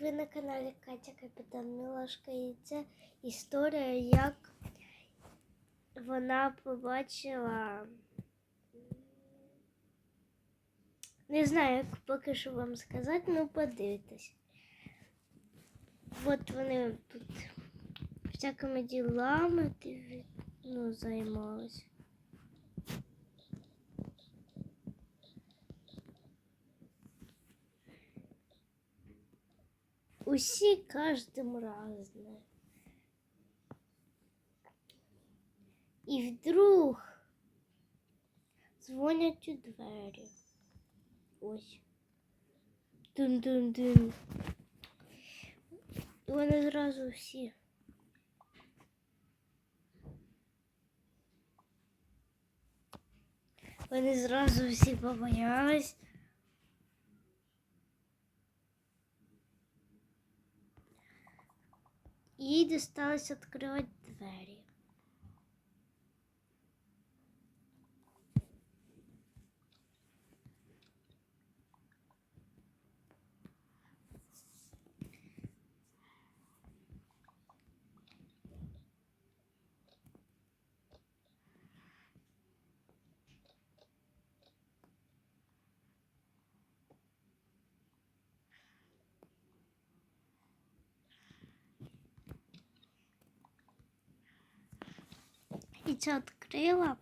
ви на каналі Катя Капітан Мілашка і це історія, як вона побачила. Не знаю, як поки що вам сказати, ну подивитесь. От вони тут всякими ділами ну, займалися. Усі кожним разне. І вдруг дзвонять у двері. Ось. Дун-дун-дун. Вони зразу всі. Вони зразу всі побоялись. Їй досталось відкривати двері. Це відкрила.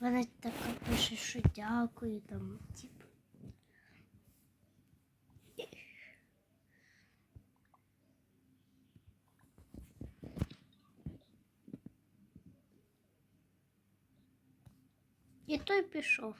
Вона така пише, що дякую там, І пішов.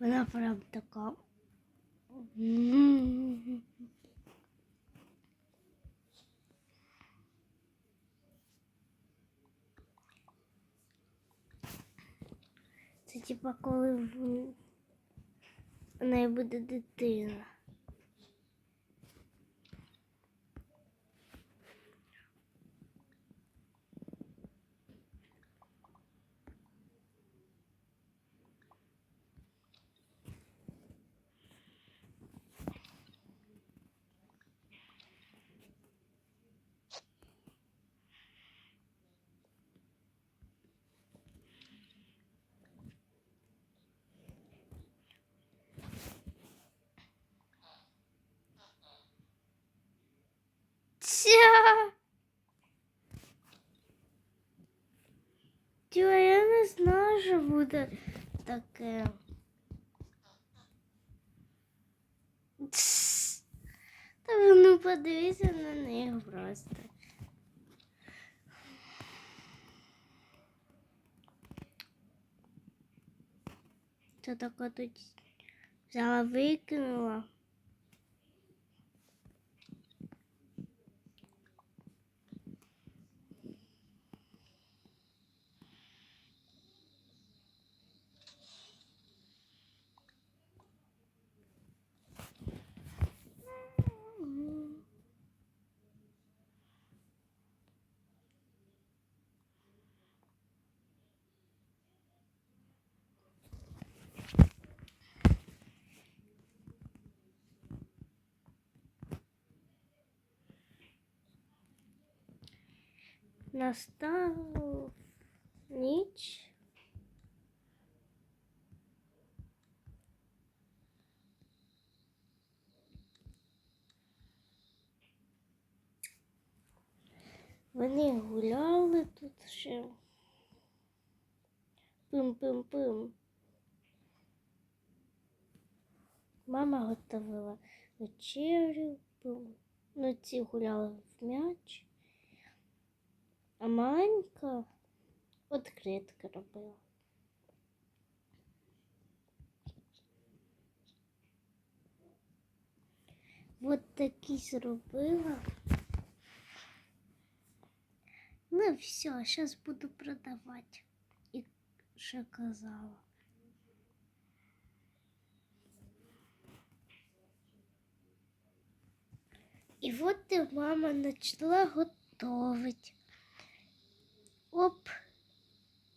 Вона прям така. Це типа коли в неї буде дитина. Ця. Тьо, я не знаю, що буде таке. Та ну подивися на них просто. Це таке тут взяла, викинула. Настав ніч. Вони гуляли тут ще. Пим-пим-пим. Мама готувала вечерю, пим. ну ці гуляли в м'яч. А маленька відкритки робила. Вот такі зробила. Ну все, зараз буду продавати. І що казала. І от мама почала готувати. Оп,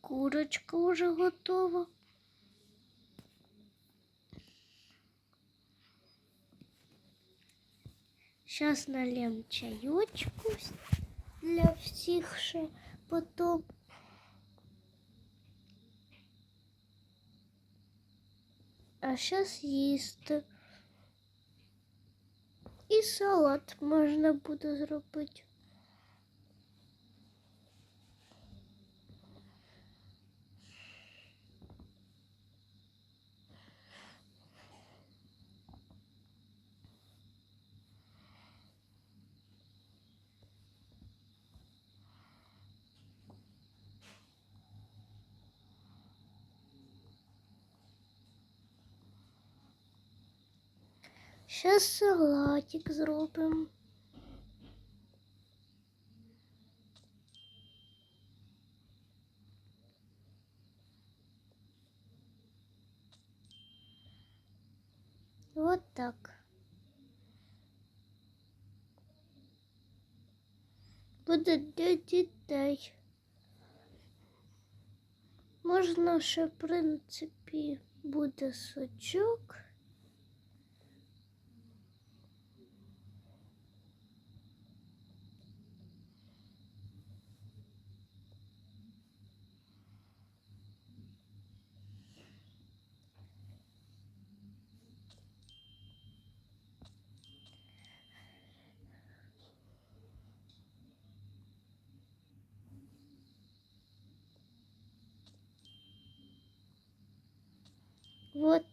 курочка уже готова. Сейчас налем чаечку с- для всіх ще потом. А сейчас їсти. І салат можна буде зробити. Сейчас салатик зробимо. Вот так. Буде для дітей. Можна ще, в принципі, буде сочок. Вот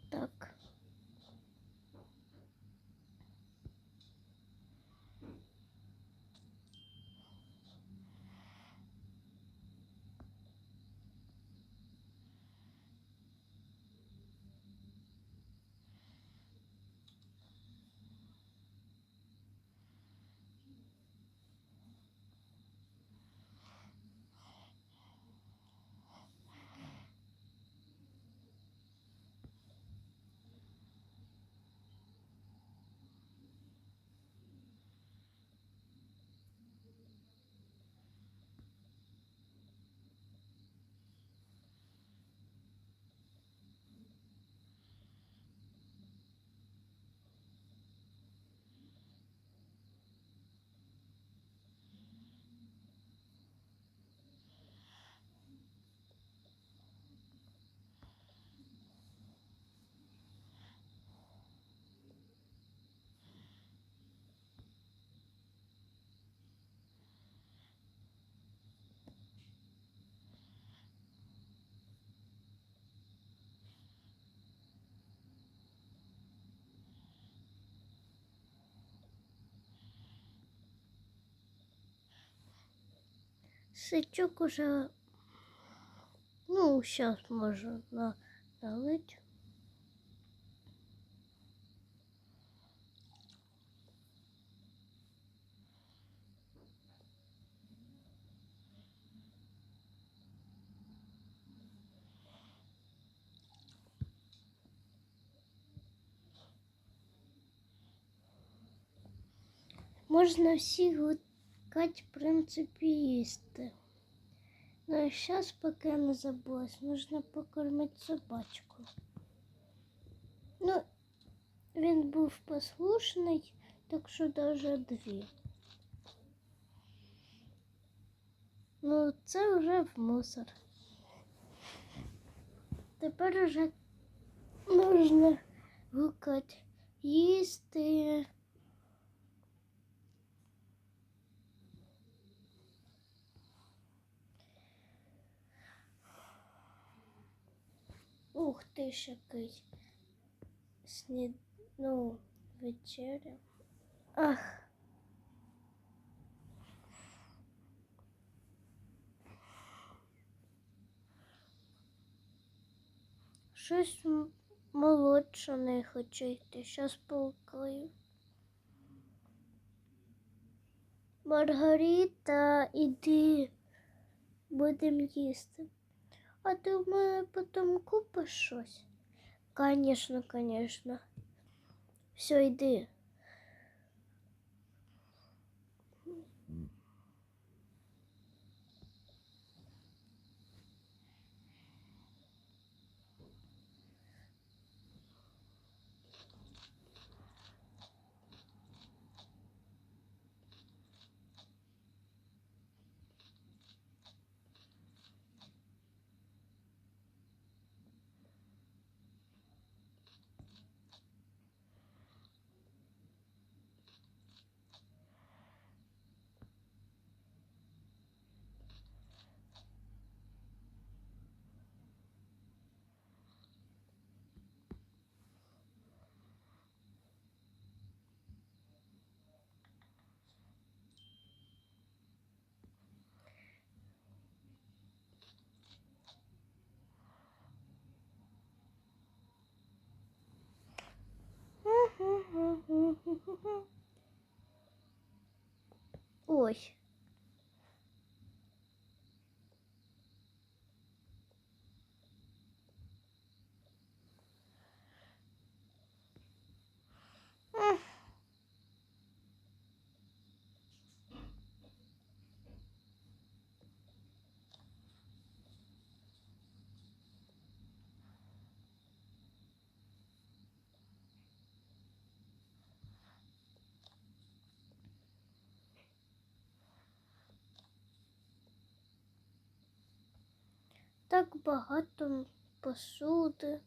Сычок уже, ну, сейчас можно на, налить. Можна всі в принципі, їсти. Ну, зараз, поки я не забулась, нужно покормити собачку. Ну, він був послушний, так що даже дві. Ну, це вже в мусор. Тепер уже можна гукати їсти. Ух ти ж який. Снід... Ну, вечеря. Ах. Щось молодше не хочу йти. Щас полкаю. Маргарита, іди. Будемо їсти. А ти в мене потім купиш щось? Конечно, конечно. Все, йди. Ой. М. Так багато посуди.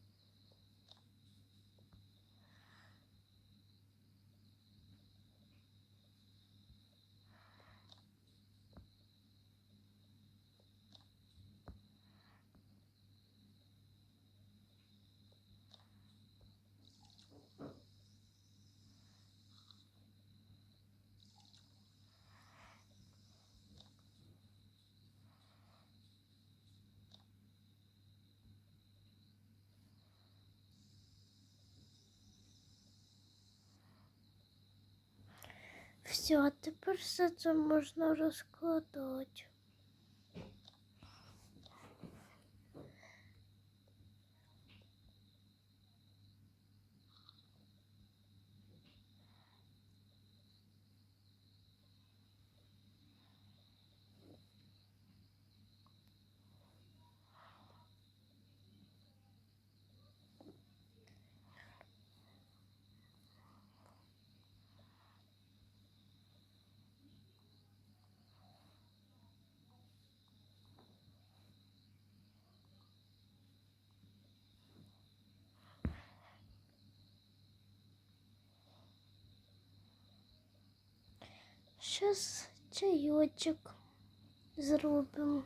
Все, тепер все це можна розкладати. Зараз чайочок зробимо.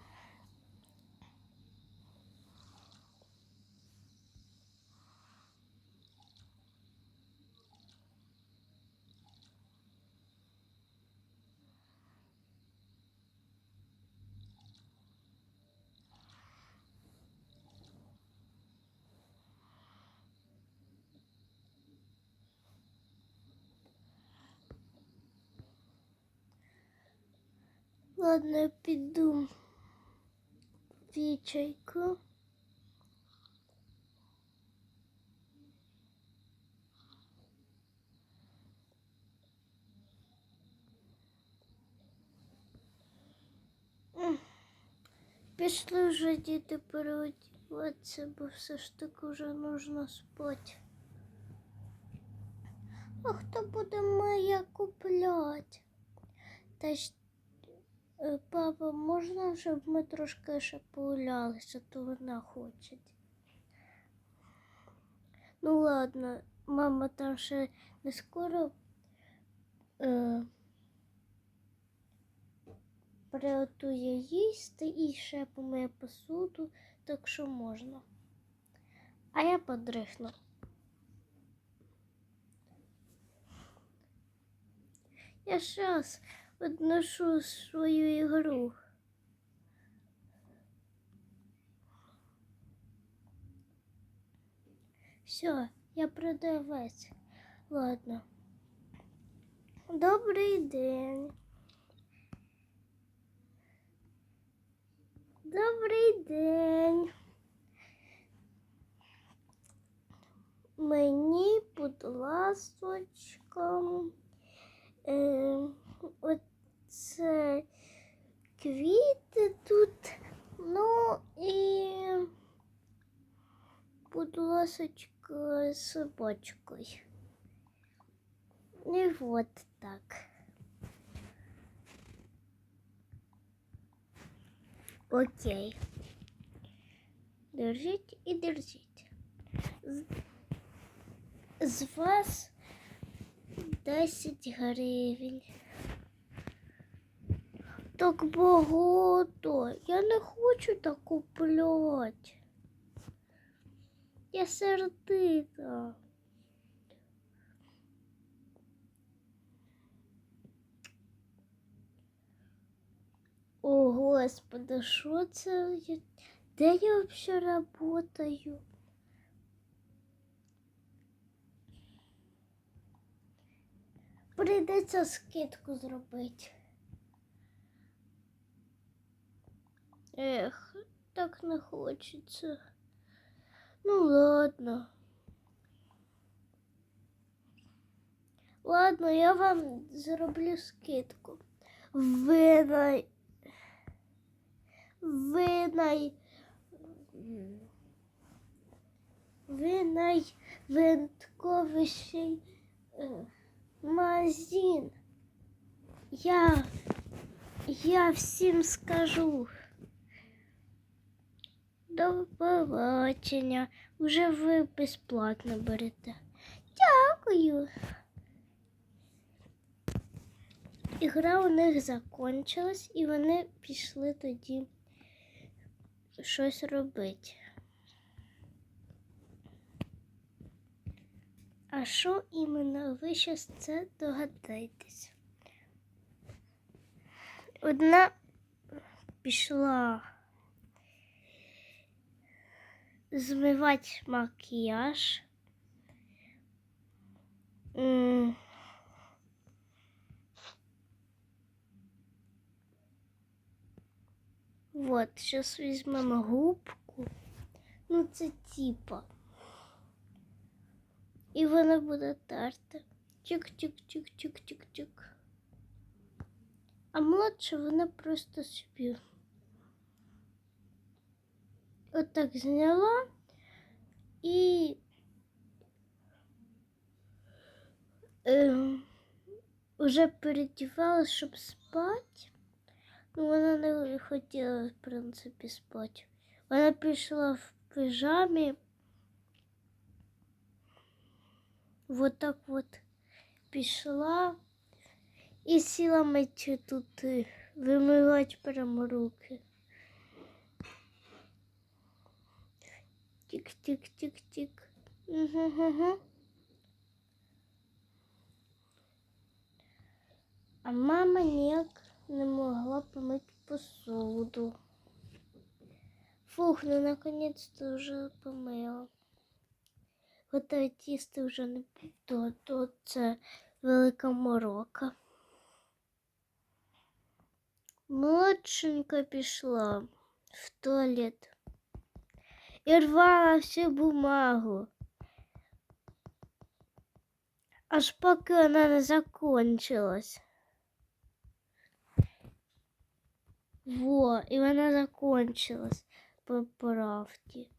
Ладно, я піду в чайку. М. Пішли вже діти переодіватися, бо все ж таки вже нужно спати. А хто буде моя купляти? Та Папа, можна, щоб ми трошки ще погулялися, то вона хоче. Ну ладно, мама там ще не скоро е, приготує їсти і ще помиє посуду, так що можна. А я подрихну. Я щас одношу свою ігру. Все, я продавець. Ладно. Добрий день. Добрий день. Мені, будь ласочка, е, оце квіти тут. Ну і, будь ласочка, з собачкою. І от так. Окей. Держіть і держіть. З, з вас 10 гривень. Так багато. Я не хочу так купляти. Я сердита. О, Господи, що це? Де я взагалі работаю? Прийдеться скидку зробити. Ех, так не хочеться. Ну ладно. Ладно, я вам зроблю скидку. Ви най... Ви най... Ви найвинтковіший е, магазин. Я... Я всім скажу. До побачення. Уже ви безплатно берете. Дякую. Ігра у них закончилась, і вони пішли тоді щось робити. А що іменно ви зараз це догадаєтесь? Одна пішла змивати макіяж. Вот, сейчас візьмемо губку. Ну, це типа. І вона буде терти. Чик-чик-чик-чик-чик-чик. А молодша вона просто собі. Отак зняла і ем, вже передівала, щоб спати. Ну, вона не хотіла, в принципі, спати. Вона пішла в пижамі. Вот так вот пішла і сіла мити тут е, вимивати прямо руки. Тік-тік-тік-тік. Угу-гу-гу. А мама ніяк не могла помити посуду. Фух, ну наконец-то вже помила. Готовить їсти вже не буду, то це велика морока. Молодшенька пішла в туалет І рвала всю бумагу. Аж поки вона не закончилась. Во, і вона закончилась по правді.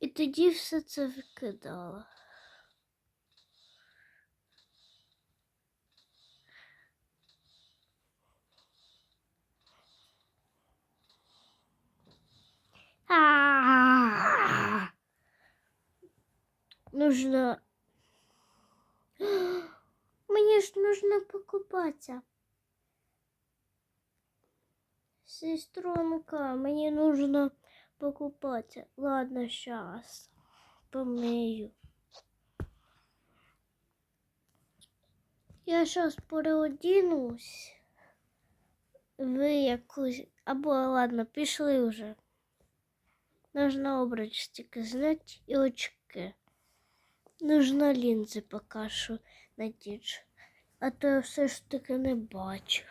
І тоді все це викидала. Нужно... Мне ж нужно покупаться. Сестренка, мне нужно покупаться. Ладно, сейчас помею. Я сейчас переодінусь. Ви якусь. Або ладно, пішли вже. Нужно обруч тільки зняти і очки. Нужно лінзи поки що надіти. А то я все ж таки не бачу.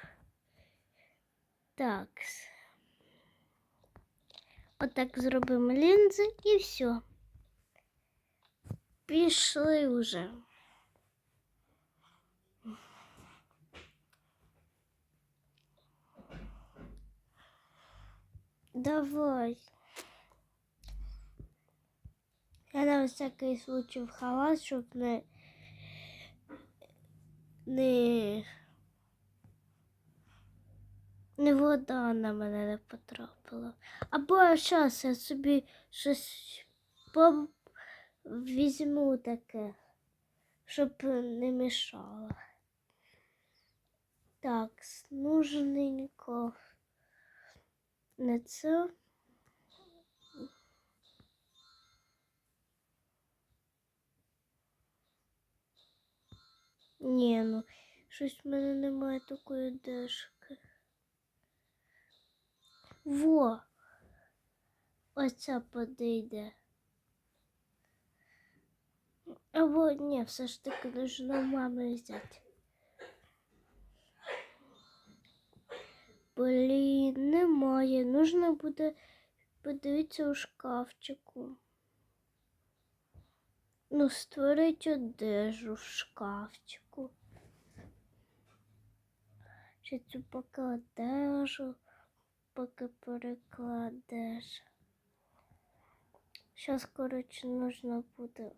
Так. Отак зробимо лінзи і все. Пішли вже. Давай. Я на всякий случай в халат, щоб не не, не вода на мене не потрапила. Або зараз я собі щось по... візьму таке, щоб не мішало. Так, нужненько. Не це. Ні, ну щось в мене немає такої дешки. Во! Оця подійде. Або ні, все ж таки нужно у мами взяти. Блін, немає. Нужно буде подивитися у шкафчику. Ну, створить одежу в шкафчику. Ще цю покладежу, поки перекладеш. Зараз, коротше, нужно буде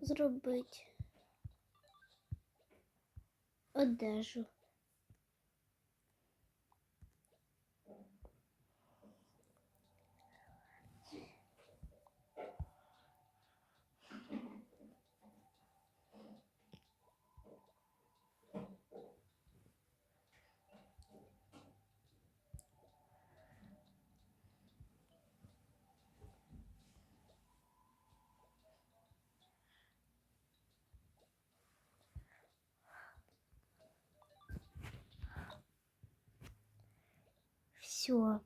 зробити одежу. Все.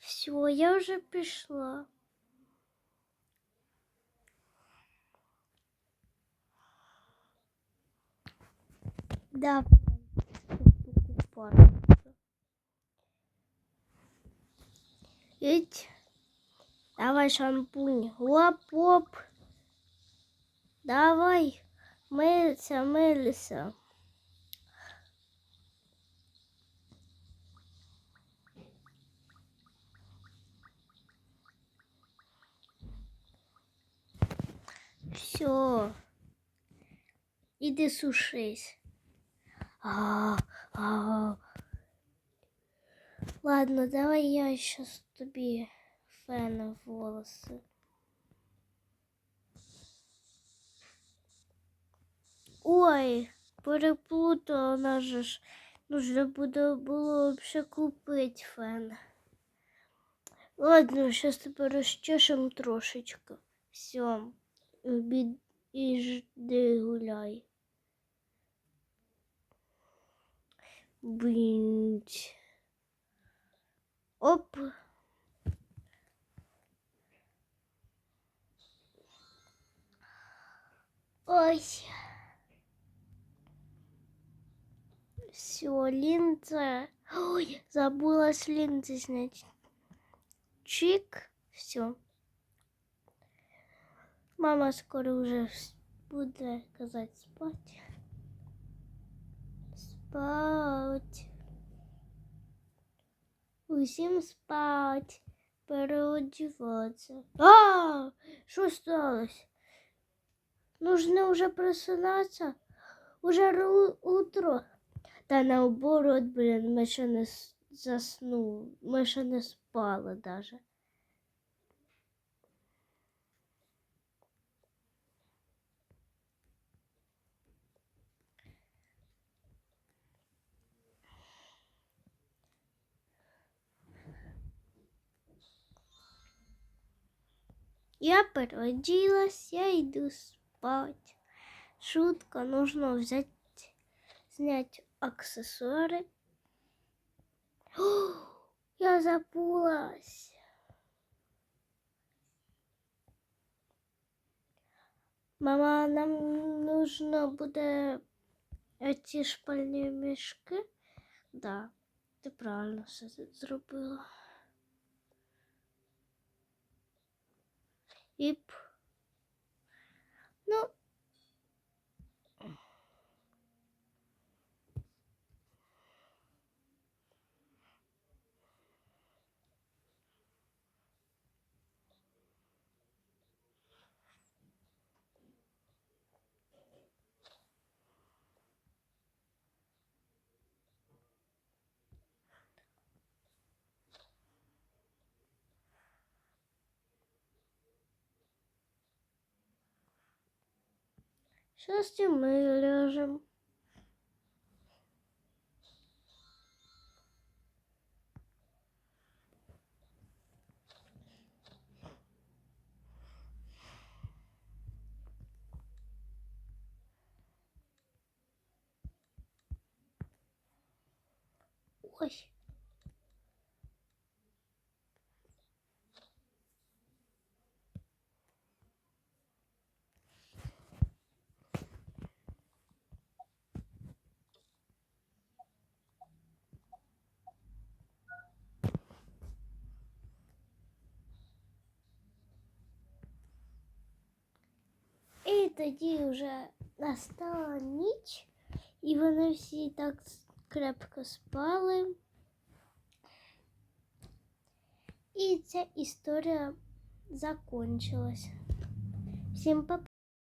Все, я вже пішла. Давай, купаться. Ить. Давай шампунь. Лоп-лоп. Давай. Мылься, мылься. Все. Иди сушись. А, а. Ладно, давай я сейчас тобі фен в волоси. Ой, переплутала, нас же нужно буде взагалі купити фен. Ладно, сейчас тебе розчешем трошечки. Все, і жди гуляй. Бінь. Оп. Ой. Все, линза. Ой, забыла с линзы снять. Чик. Все. Мама скоро вже вс- буде казати спать. Спать. Усім спать. Переодіватися. А, що сталося? Нужно уже просинатися. Уже утро. Та наоборот, блін, ми ще не заснули. Ми ще не спали даже. Я переоделась, я иду спать. Шутка, нужно взять, снять аксессуары. О, я забылась. Мама, нам нужно буде эти шпальні мішки. Да, ти правильно все з- зробила. Іп. Ну. И мы ляжем. Ой. І тоді вже настала ніч, і вони всі так с- крепко спали. І ця історія закончилась. Всім па